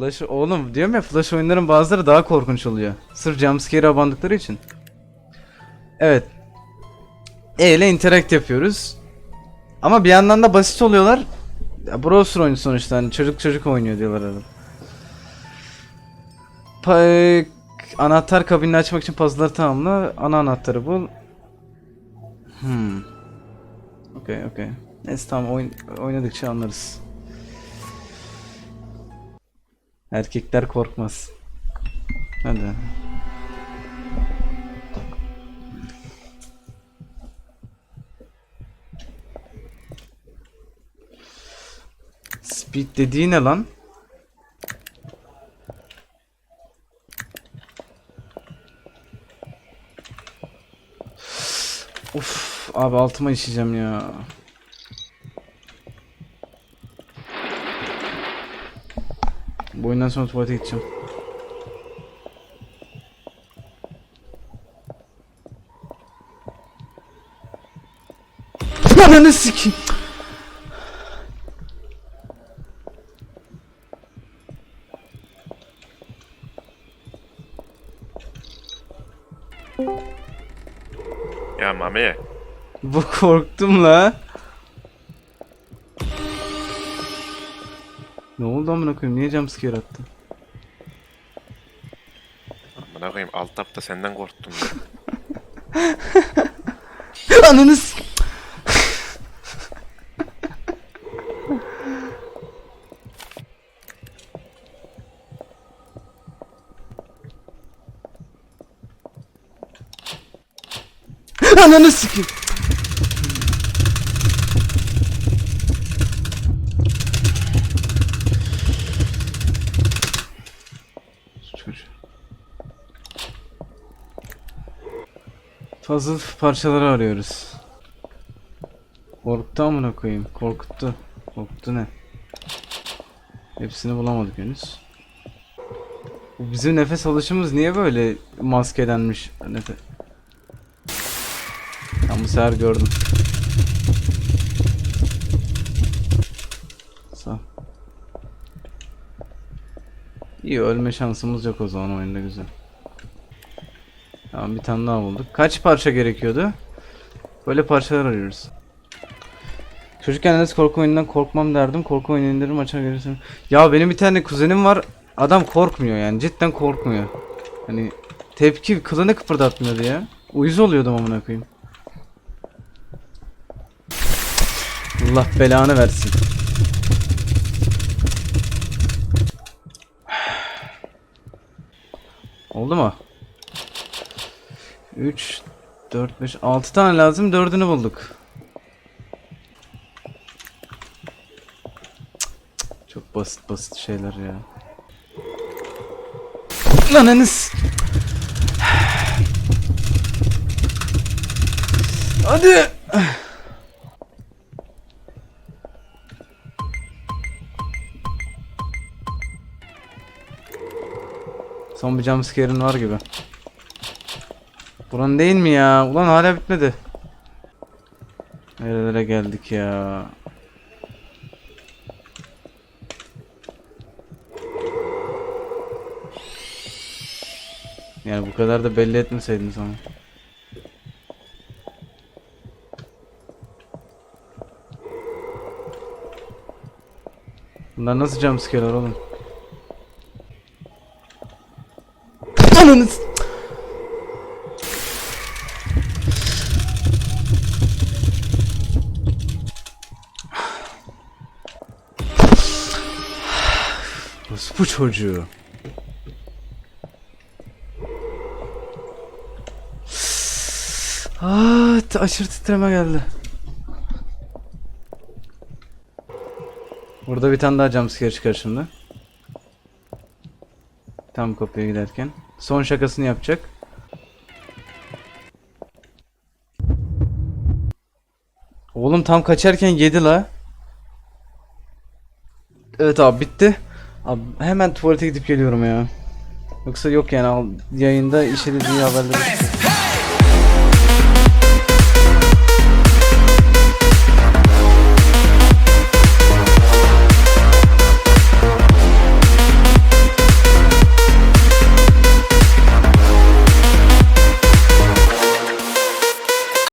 Flash oğlum diyorum ya Flash oyunların bazıları daha korkunç oluyor. Sırf jumpscare'e abandıkları için. Evet. E ile interact yapıyoruz. Ama bir yandan da basit oluyorlar. Ya browser oyunu sonuçta hani çocuk çocuk oynuyor diyorlar arada. Pa- anahtar kabinini açmak için puzzle'ları tamamla. Ana anahtarı bul. Hmm. Okey okey. Neyse tamam oyun, oynadıkça anlarız. Erkekler korkmaz. Hadi. Speed dediği ne lan? Uf abi altıma işeyeceğim ya. Bu oyundan sonra tuvalete gideceğim. Ananı sikeyim. Ya Mami. Bu korktum la. Ne oldu amına koyayım? Niye jumpscare attın? Amına koyayım alt tapta senden korktum ya. Ananı s- Ananı sikeyim. Çocuğu. Puzzle parçaları arıyoruz. Korktu amına koyayım. Korkuttu. Korktu ne? Hepsini bulamadık henüz. Bizim nefes alışımız niye böyle maskelenmiş? Nefe... Ben bu sefer gördüm. İyi ölme şansımız yok o zaman oyunda güzel. Tamam bir tane daha bulduk. Kaç parça gerekiyordu? Böyle parçalar arıyoruz. Çocukken Enes korku oyunundan korkmam derdim. Korku oyunu indiririm açar gelirsin. Ya benim bir tane kuzenim var. Adam korkmuyor yani. Cidden korkmuyor. Hani tepki kılını kıpırdatmıyordu ya. Uyuz oluyordum amına koyayım. Allah belanı versin. Oldu mu? 3 4 5 6 tane lazım. 4'ünü bulduk. Çok basit basit şeyler ya. Lan Enes. Hadi. Son bir jumpscare'in var gibi. Buranın değil mi ya? Ulan hala bitmedi. Nerelere geldik ya? Yani bu kadar da belli etmeseydin sana. Bunlar nasıl jumpscare'lar oğlum? Ananı Bu çocuğu. Aa, t- aşırı titreme geldi. Burada bir tane daha jumpscare çıkar şimdi. Tam kopya giderken. Son şakasını yapacak. Oğlum tam kaçarken yedi la. Evet abi bitti. Abi hemen tuvalete gidip geliyorum ya. Yoksa yok yani yayında işlediği haberleri.